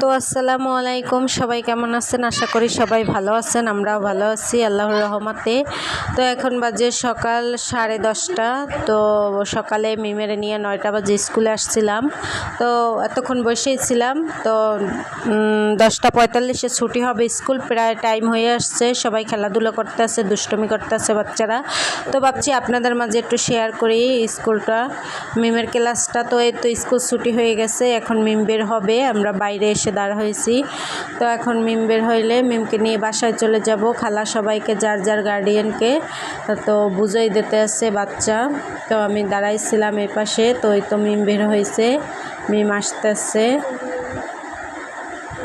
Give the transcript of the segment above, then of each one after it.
তো আসসালামু আলাইকুম, সবাই কেমন আছেন? আশা করি সবাই ভালো আছেন, আমরাও ভালো আছি, আল্লাহর রহমতে। তো এখন বাজে সকাল সাড়ে দশটা, তো সকালে মিমেরে নিয়ে নয়টা বাজে স্কুলে আসছিলাম। তো এতক্ষণ বসেই ছিলাম, তো দশটা পঁয়তাল্লিশে ছুটি হবে স্কুল, প্রায় টাইম হয়ে আসছে, সবাই খেলাধুলো করতে আছে দুষ্টমি করতে আছে বাচ্চারা। তো ভাবছি আপনাদের মাঝে একটু শেয়ার করি স্কুলটা। মিমের ক্লাসটা তো, এই তো স্কুল ছুটি হয়ে গেছে, এখন মিম বের হবে, আমরা বাইরে এসে দাঁড়া হয়েছি। তো এখন মিম বের হইলে মিমকে নিয়ে বাসায় চলে যাব। খালা সবাইকে, যার যার গার্ডিয়ানকে তো বুঝাই দিতে আসছে বাচ্চা। তো আমি দাঁড়াইছিলাম এই পাশে, তো এই তো মিম বের হয়েছে মিম আসতেছে।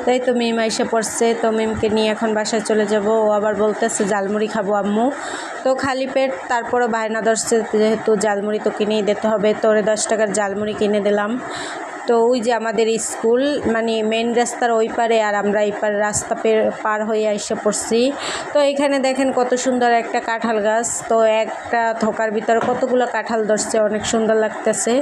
তাই তো মিম এসে পড়ছে। তো মিমকে নিয়ে এখন বাসায় চলে যাব। ও আবার বলতেছে জালমুড়ি খাব আম্মু। তো খালি পেট তারপরে বায়না ধরছে, যেহেতু জালমুড়ি তো কিনেই দিতে হবে। তো ওরে দশ টাকার জালমুড়ি কিনে দিলাম। তো ওই যে আমাদের স্কুল মানে মেন রাস্তার ওই পারে আর আমরা এই পারে, রাস্তা পার হয়ে এসে পড়ছি। তো এখানে দেখেন কত সুন্দর একটা কাঁঠাল গাছ। তো একটা থোকার ভিতরে কতগুলো কাঁঠাল ধরছে, অনেক সুন্দর লাগতেছে।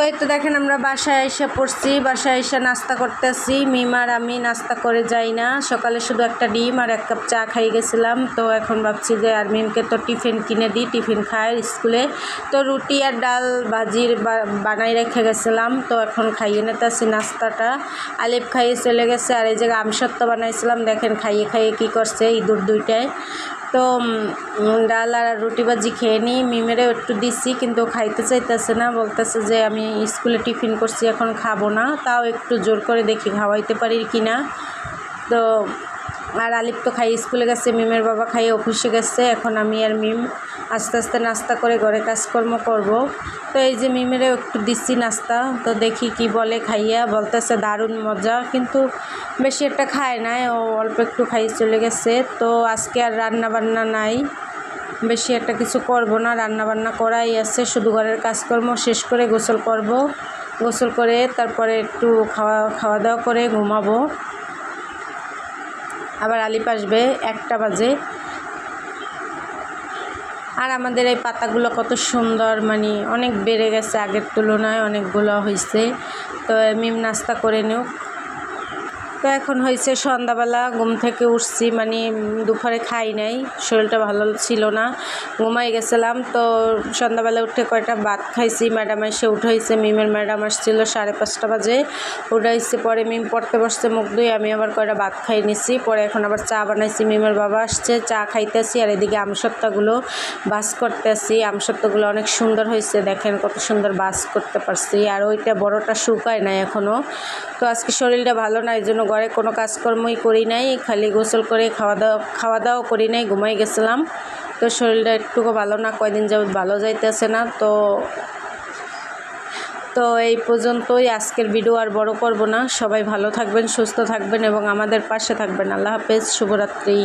তো এই তো দেখেন আমরা বাসায় এসে পড়ছি, বাসায় এসে নাস্তা করতেছি। মিম আর আমি নাস্তা করে যাই না। সকালে শুধু একটা ডিম আর এক কাপ চা খাই গেছিলাম। তো এখন ভাবছি যে আর মিমকে তো টিফিন কিনে দিই, টিফিন খায় স্কুলে। তো রুটি আর ডাল ভাজির বানাই রেখে গেছিলাম। তো এখন খাইয়ে নিতেছি নাস্তাটা। আলিফ খাইয়ে চলে গেছে। আর এই জায়গায় আমসত্ব বানাইছিলাম, দেখেন খাইয়ে খাইয়ে কী করছে ইঁদুর দুইটায়। তো ডাল আর রুটি ভাজি খেয়ে নিই। মিমেরে একটু দিছি, কিন্তু খাইতে চাইতেছে না। বলতেছে যে, আমি স্কুলে টিফিন করছি, এখন খাব না। তাও একটু জোর করে দেখি খাওয়াইতে পারি কি না? তো আর আলিপ তো খাই, স্কুলে গেছে, মিমের বাবা খাইয়ে অফিসে গেছে, এখন আমি আর মিম আস্তে আস্তে নাস্তা করে ঘরে কাজকর্ম করব। তো এই যে মিমেরও একটু দিচ্ছি নাস্তা, তো দেখি কি বলে খাইয়া, বলতেছে দারুণ মজা, কিন্তু বেশি একটা খায় নাই ও অল্প একটু খাইয়ে চলে গেছে। তো আজকে আর রান্না বান্না নাই, বেশি একটা কিছু করব না রান্না বান্না করাই আছে, শুধু ঘরের কাজকর্ম শেষ করে গোসল করব। গোসল করে তারপরে একটু খাওয়া খাওয়া দাওয়া করে ঘুমাবো। আবার আলিপ আসবে, একটা বাজে। আর আমাদের এই পাতাগুলো কত সুন্দর মানে অনেক বেড়ে গেছে আগের তুলনায়, অনেকগুলো হয়েছে তো মিম নাস্তা করে নিও তো এখন হয়েছে সন্ধ্যাবেলা, ঘুম থেকে উঠছি মানে দুপুরে খাই নাই, শরীরটা ভালো ছিল না, ঘুমাই গেছিলাম, তো সন্ধ্যাবেলা উঠে কয়টা ভাত খাইছি, ম্যাডাম এসে উঠাইছে, মিমের ম্যাডাম আসছিল সাড়ে পাঁচটা বাজে, উঠাইছে, পরে মিম পড়তে বসতে মুখ ধুয়ে আমি আবার কয়টা ভাত খাই নিছি, পরে এখন আবার চা বানাইছি, মিমের বাবা আসছে, চা খাইতেছি, আর এদিকে আমসত্ত্বগুলো বাস করতেছি আমসত্ত্বগুলো অনেক সুন্দর হয়েছে, দেখেন কত সুন্দর বাস করতে পারছি, আর ওইটা বড়টা শুকায় নাই এখনও তো আজকে শরীরটা ভালো না এই জন্য ঘরে কোনো কাজকর্মই করি নাই, খালি গোসল করে খাওয়া দাওয়া খাওয়া দাওয়া করি নাই, ঘুমাই গেছিলাম। তো শরীরটা একটুকু ভালো না, কয়দিন যাবৎ ভালো যাইতেছে না। তো তো এই পর্যন্তই আজকের ভিডিও আর বড় করব না। সবাই ভালো থাকবেন, সুস্থ থাকবেন এবং আমাদের পাশে থাকবেন। আল্লাহ হাফেজ, শুভরাত্রি।